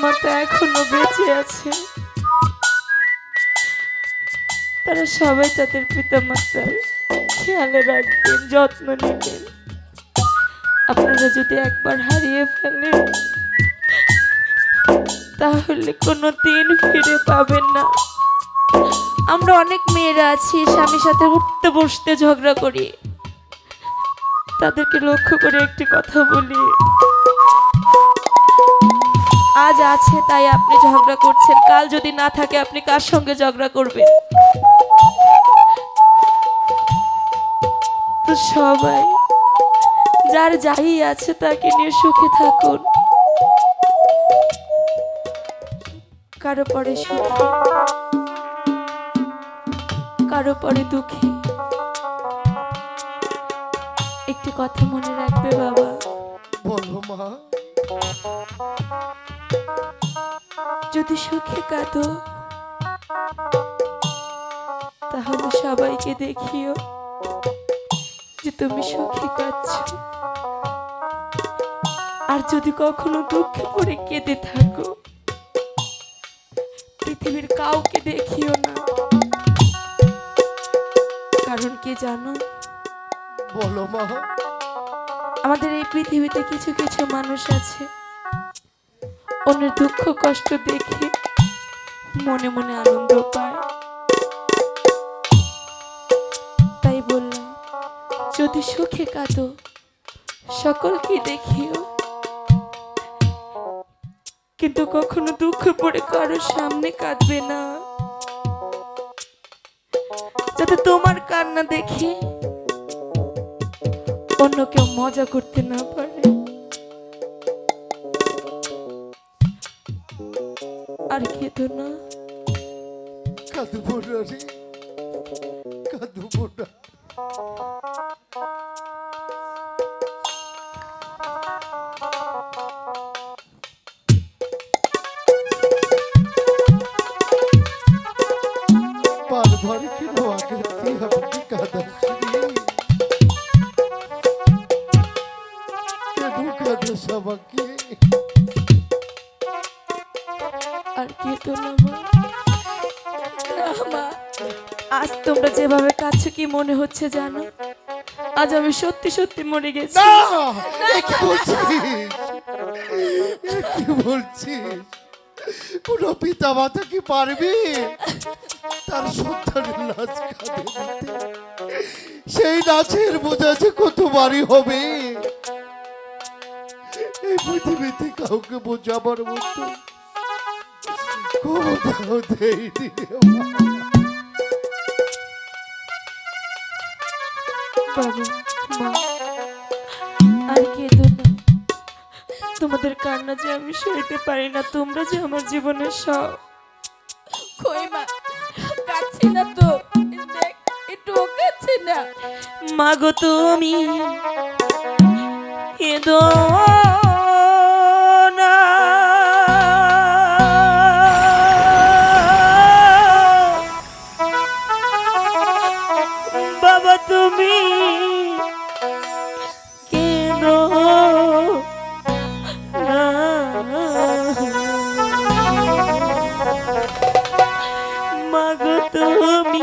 জামাতা এখনও বেঁচে আছে। তারা সবাই তাদের পিতা মাতার খেয়ালে রাখবেন, যত্ন নেবেন। আপনারা যদি একবার হারিয়ে ফেলেন, তাহলে কোনো দিন ফিরে পাবেন না। আমরা অনেক মেয়েরা আছি, স্বামীর সাথে উঠতে বসতে ঝগড়া করি। তাদেরকে লক্ষ্য করে একটি কথা বলি। আজ আছে, তাই আপনি ঝগড়া করছেন। কাল যদি না থাকে, আপনি কার সঙ্গে ঝগড়া করবেন? তো সবাই, যার যাই আছে, তাকে নিয়ে সুখে থাকুন। কারও পরে সুখে, কারও পরে দুঃখে। একটি কথা মনে রাখবে বাবা। বলো মা। যদি সুখে কাঁদো তাহলে সবাইকে দেখিও যে তুমি সুখে কাঁদছ। আর যদি কখনো দুঃখে পড়ে কেঁদে থাকো পৃথিবীর কাউকে দেখিও না। কারণ কি জানো? বলো মা। আমাদের এই পৃথিবীতে কিছু কিছু মানুষ আছে। অন্যের দুঃখ, কষ্ট দেখে মনে মনে আনন্দ পায়। তাই বললাম, যদি সুখে কাঁদো, সকলকে দেখিও। কিন্তু কখনো দুঃখ পড়ে কারও সামনে কাঁদবে না। যাতে তোমার কান্না দেখে অন্য কেউ মজা করতে না পারে। আর খেতো না। কাঁদবো না রে কাঁদবো না। আর মা। আজ তোমরা যেভাবে কি মনে হচ্ছে জানো? আজ আমি সত্যি সত্যি মরে গেছি। পিতা মাতা কি তার সন্তানের নাচ কাঁদে সেই নাচের বোঝা কত বাড়ি হবে। এই পৃথিবীতে কাউকে বোঝাবার মতো দেয়নি রে মা। আর কেঁদো না? তোমাদের কান্না যে আমি সইতে পারি না তোমরা যে আমার জীবনের সব। কই মা? কাচ্ছি না তো। দেখ একটু কাচ্ছি না। মাগো তুমি কেঁদো তুমি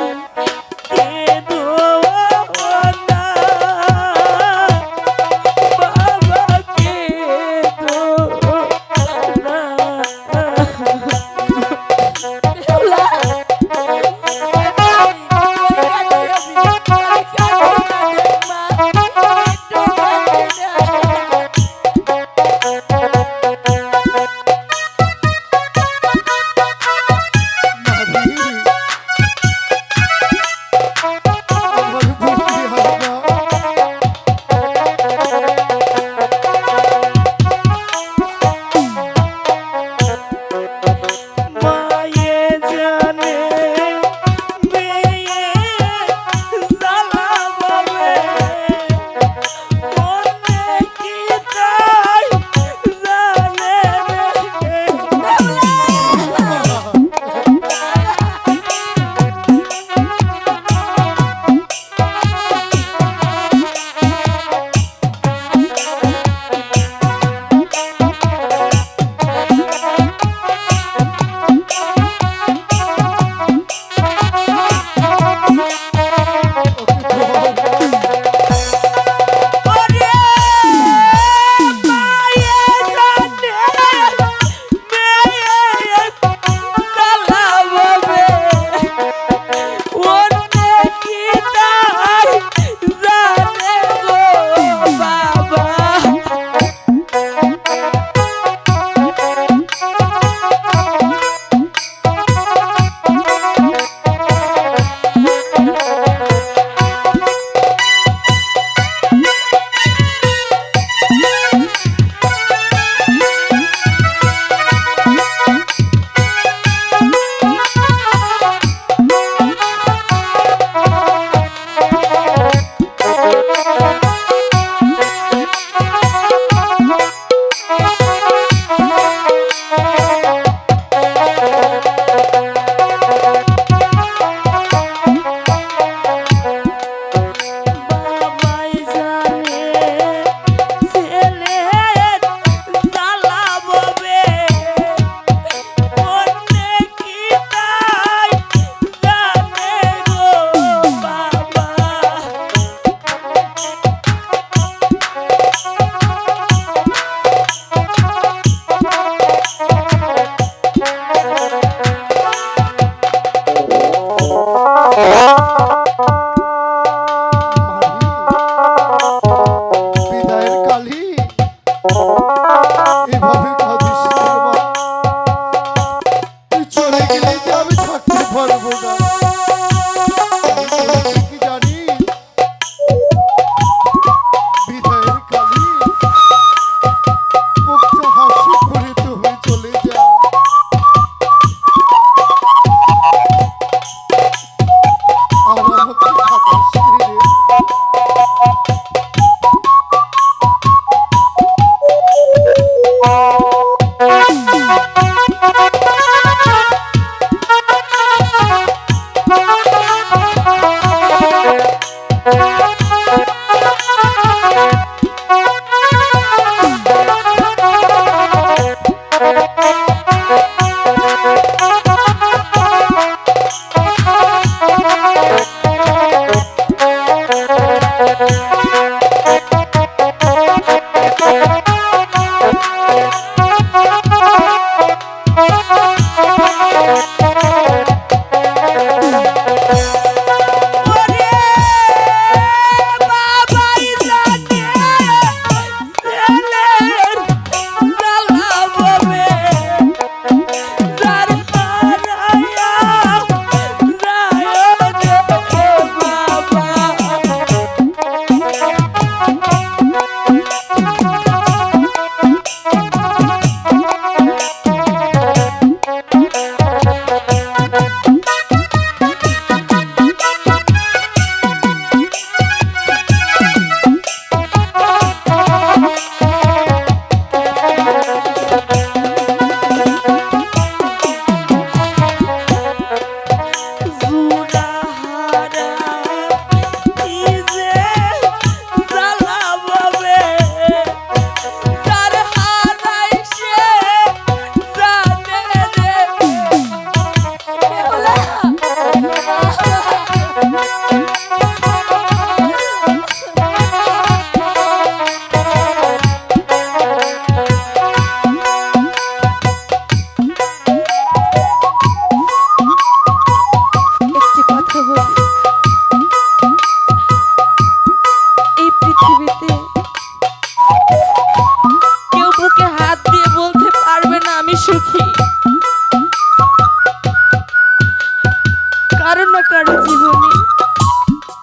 জীবনে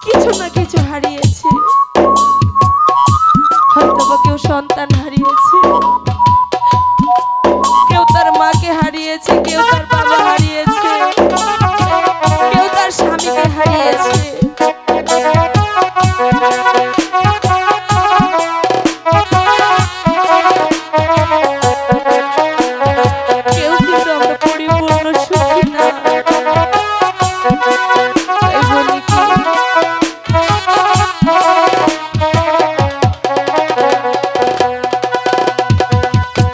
কিছু না কিছু হারিয়েছে।